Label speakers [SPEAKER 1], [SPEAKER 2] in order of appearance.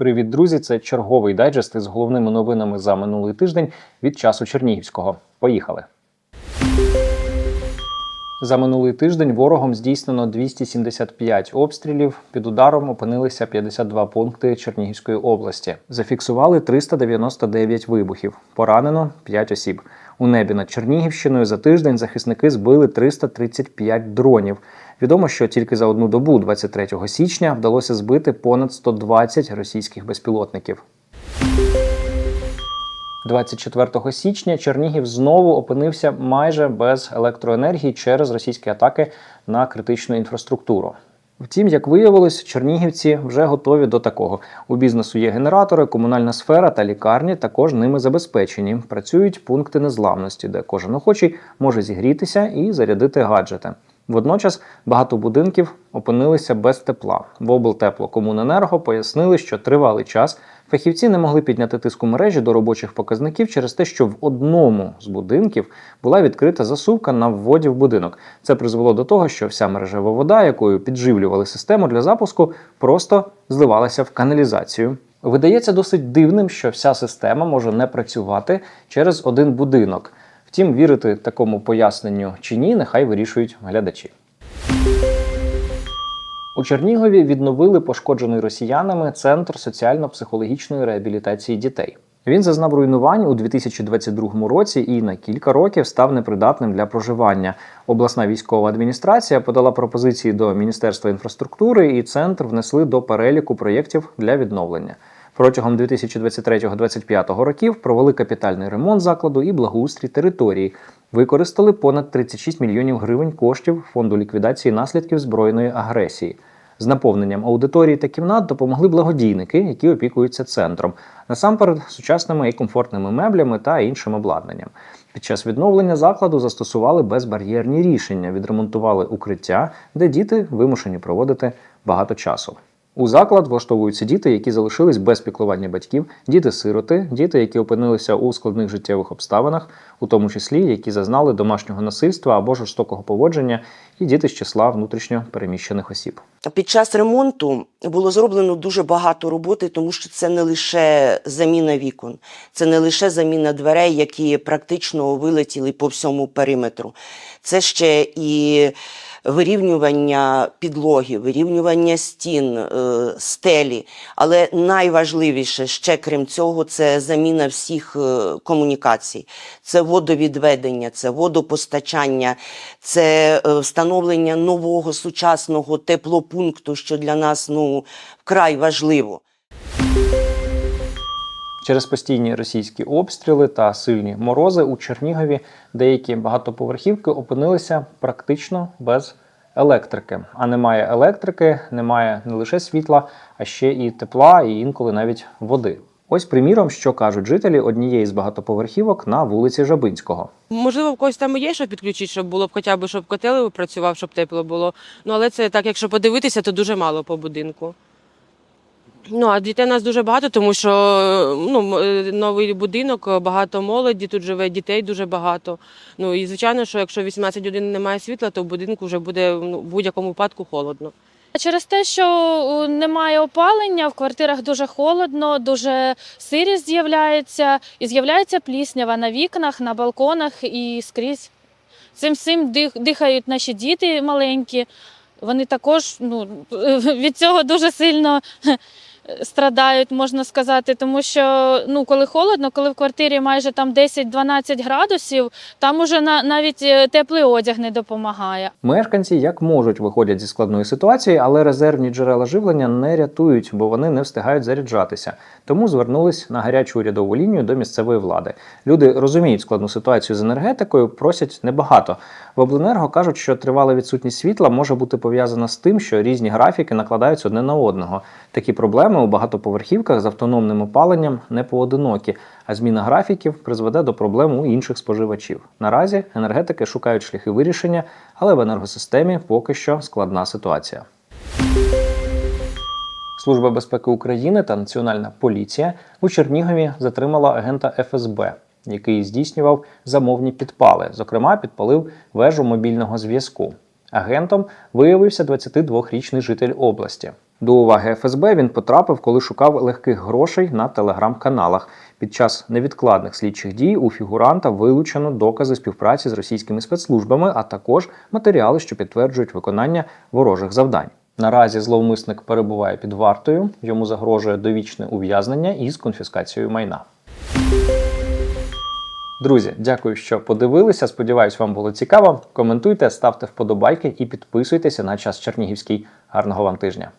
[SPEAKER 1] Привіт, друзі! Це черговий дайджест із головними новинами за минулий тиждень від часу Чернігівського. Поїхали. За минулий тиждень ворогом здійснено 275 обстрілів. Під ударом опинилися 52 пункти Чернігівської області. Зафіксували 399 вибухів. Поранено 5 осіб. У небі над Чернігівщиною за тиждень захисники збили 335 дронів. Відомо, що тільки за одну добу, 23 січня, вдалося збити понад 120 російських безпілотників. 24 січня Чернігів знову опинився майже без електроенергії через російські атаки на критичну інфраструктуру. Втім, як виявилось, чернігівці вже готові до такого. У бізнесу є генератори, комунальна сфера та лікарні також ними забезпечені. Працюють пункти незламності, де кожен охочий може зігрітися і зарядити гаджети. Водночас багато будинків опинилися без тепла. В облтеплокомуненерго пояснили, що тривалий час фахівці не могли підняти тиску мережі до робочих показників через те, що в одному з будинків була відкрита засувка на вводі в будинок. Це призвело до того, що вся мережева вода, якою підживлювали систему для запуску, просто зливалася в каналізацію. Видається досить дивним, що вся система може не працювати через один будинок. Втім, вірити такому поясненню чи ні, нехай вирішують глядачі. У Чернігові відновили пошкоджений росіянами центр соціально-психологічної реабілітації дітей. Він зазнав руйнувань у 2022 році і на кілька років став непридатним для проживання. Обласна військова адміністрація подала пропозиції до Міністерства інфраструктури, і центр внесли до переліку проєктів для відновлення. Протягом 2023-2025 років провели капітальний ремонт закладу і благоустрій території. Використали понад 36 мільйонів гривень коштів фонду ліквідації наслідків збройної агресії. З наповненням аудиторії та кімнат допомогли благодійники, які опікуються центром, насамперед сучасними і комфортними меблями та іншим обладнанням. Під час відновлення закладу застосували безбар'єрні рішення, відремонтували укриття, де діти вимушені проводити багато часу. У заклад влаштовуються діти, які залишились без піклування батьків, діти-сироти, діти, які опинилися у складних життєвих обставинах, у тому числі які зазнали домашнього насильства або жорстокого поводження, і діти з числа внутрішньо переміщених осіб.
[SPEAKER 2] Під час ремонту було зроблено дуже багато роботи, тому що це не лише заміна вікон, це не лише заміна дверей, які практично вилетіли по всьому периметру. Це ще і вирівнювання підлоги, вирівнювання стін, е, стелі. Але найважливіше ще крім цього, це заміна всіх е, комунікацій. Це водовідведення, це водопостачання, це е, встановлення нового сучасного теплопункту, що для нас ну вкрай важливо.
[SPEAKER 1] Через постійні російські обстріли та сильні морози у Чернігові деякі багатоповерхівки опинилися практично без електрики. А немає електрики, немає не лише світла, а ще і тепла, і інколи навіть води. Ось приміром, що кажуть жителі однієї з багатоповерхівок на вулиці Жабинського.
[SPEAKER 3] Можливо, в когось там є, що підключити, щоб було б хоча б щоб котел працював, щоб тепло було. Ну але це так, якщо подивитися, то дуже мало по будинку. Ну, а дітей у нас дуже багато, тому що ну, е, новий будинок, багато молоді, тут живе дітей дуже багато. Ну і звичайно, що якщо 18 годин немає світла, то в будинку вже буде ну, в будь-якому випадку холодно.
[SPEAKER 4] Через те, що немає опалення, в квартирах дуже холодно, дуже сирість з'являється, і з'являється пліснява на вікнах, на балконах і скрізь. Цим всім дихають наші діти маленькі. Вони також ну, від цього дуже сильно страдають, можна сказати, тому що ну, коли холодно, коли в квартирі майже там 10-12 градусів, там уже на, навіть е, теплий одяг не допомагає.
[SPEAKER 1] Мешканці як можуть виходять зі складної ситуації, але резервні джерела живлення не рятують, бо вони не встигають заряджатися. Тому звернулись на гарячу урядову лінію до місцевої влади. Люди розуміють складну ситуацію з енергетикою, просять небагато. В обленерго кажуть, що тривала відсутність світла може бути пов'язана з тим, що різні графіки накладаються одне на одного. Такі проблеми у багатоповерхівках з автономним опаленням не поодинокі, а зміна графіків призведе до проблем у інших споживачів. Наразі енергетики шукають шляхи вирішення, але в енергосистемі поки що складна ситуація. Служба безпеки України та Національна поліція у Чернігові затримала агента ФСБ, який здійснював замовні підпали. Зокрема, підпалив вежу мобільного зв'язку. Агентом виявився 22-річний житель області. До уваги ФСБ він потрапив, коли шукав легких грошей на телеграм-каналах. Під час невідкладних слідчих дій у фігуранта вилучено докази співпраці з російськими спецслужбами, а також матеріали, що підтверджують виконання ворожих завдань. Наразі зловмисник перебуває під вартою, йому загрожує довічне ув'язнення із конфіскацією майна. Друзі, дякую, що подивилися. Сподіваюсь, вам було цікаво. Коментуйте, ставте вподобайки і підписуйтеся на час Чернігівський. Гарного вам тижня!